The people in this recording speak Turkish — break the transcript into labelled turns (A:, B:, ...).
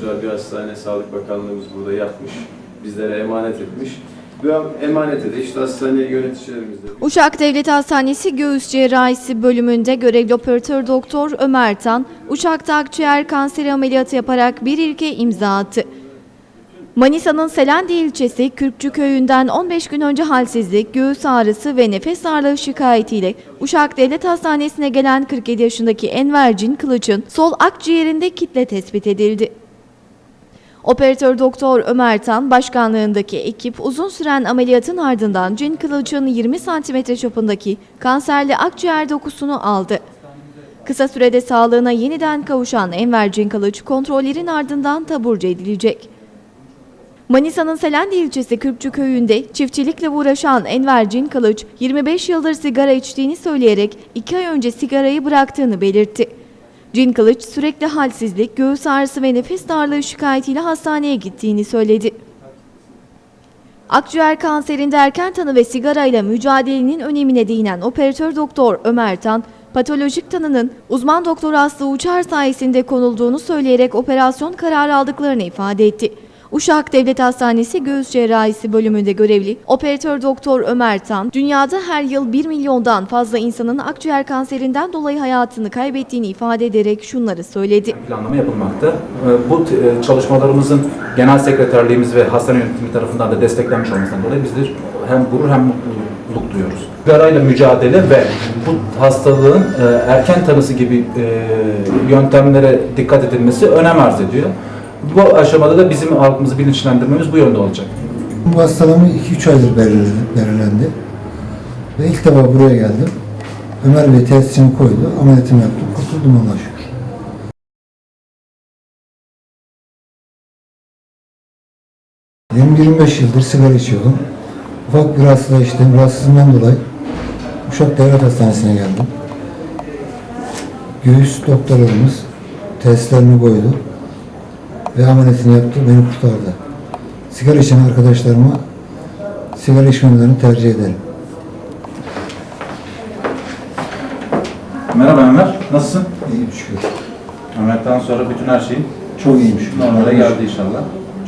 A: Güzel bir hastane Sağlık Bakanlığımız burada yapmış. Bizlere emanet etmiş. Emanete de işte hastane yöneticilerimiz de
B: Uşak Devlet Hastanesi Göğüs Cerrahisi bölümünde görevli operatör doktor Ömer Tan, Uşak'ta akciğer kanseri ameliyatı yaparak bir ilke imza attı. Manisa'nın Selendi ilçesi Kürkçü köyünden 15 gün önce halsizlik, göğüs ağrısı ve nefes darlığı şikayetiyle Uşak Devlet Hastanesi'ne gelen 47 yaşındaki Enver Cin Kılıç'ın sol akciğerinde kitle tespit edildi. Operatör Doktor Ömer Tan başkanlığındaki ekip uzun süren ameliyatın ardından Cin Kılıç'ın 20 santimetre çapındaki kanserli akciğer dokusunu aldı. Kısa sürede sağlığına yeniden kavuşan Enver Cin Kılıç kontrollerin ardından taburcu edilecek. Manisa'nın Selendi ilçesi Kürkçü köyünde çiftçilikle uğraşan Enver Cin Kılıç 25 yıldır sigara içtiğini söyleyerek 2 ay önce sigarayı bıraktığını belirtti. Cin Kılıç sürekli halsizlik, göğüs ağrısı ve nefes darlığı şikayetiyle hastaneye gittiğini söyledi. Akciğer kanserinde erken tanı ve sigarayla mücadelenin önemine değinen operatör doktor Ömer Tan, patolojik tanının uzman doktor Aslı Uçar sayesinde konulduğunu söyleyerek operasyon kararı aldıklarını ifade etti. Uşak Devlet Hastanesi Göğüs Cerrahisi bölümünde görevli operatör doktor Ömer Tan, dünyada her yıl 1 milyondan fazla insanın akciğer kanserinden dolayı hayatını kaybettiğini ifade ederek şunları söyledi.
C: planlama yapılmakta. Ee, Bu e, çalışmalarımızın genel sekreterliğimiz ve hastane yönetimi tarafından da desteklenmiş olmasından dolayı bizler hem gurur hem mutluluk duyuyoruz. Sigarayla mücadele ve bu hastalığın e, erken tanısı gibi e, yöntemlere dikkat edilmesi önem arz ediyor. Bu aşamada da bizim halkımızı bilinçlendirmemiz bu yönde olacak.
D: Bu hastalığım 2-3 aydır belirlendi. Ve ilk defa buraya geldim. Ömer Bey tesisini koydu, ameliyatımı yaptım, kurtuldum Allah'a şükür. Benim 25 yıldır sigara içiyordum. Ufak bir rahatsızlığa içtim. Rahatsızlığımdan dolayı Uşak Devlet Hastanesi'ne geldim. Göğüs doktorlarımız testlerini koydu ve ameliyatını yaptı, beni kurtardı. Sigara içen arkadaşlarıma sigara içmemelerini tercih ederim.
C: Merhaba Ömer, nasılsın?
D: İyiyim şükür.
C: Ömer'den sonra bütün her şeyin
D: Çok iyiyim şükür.
C: normale geldi inşallah.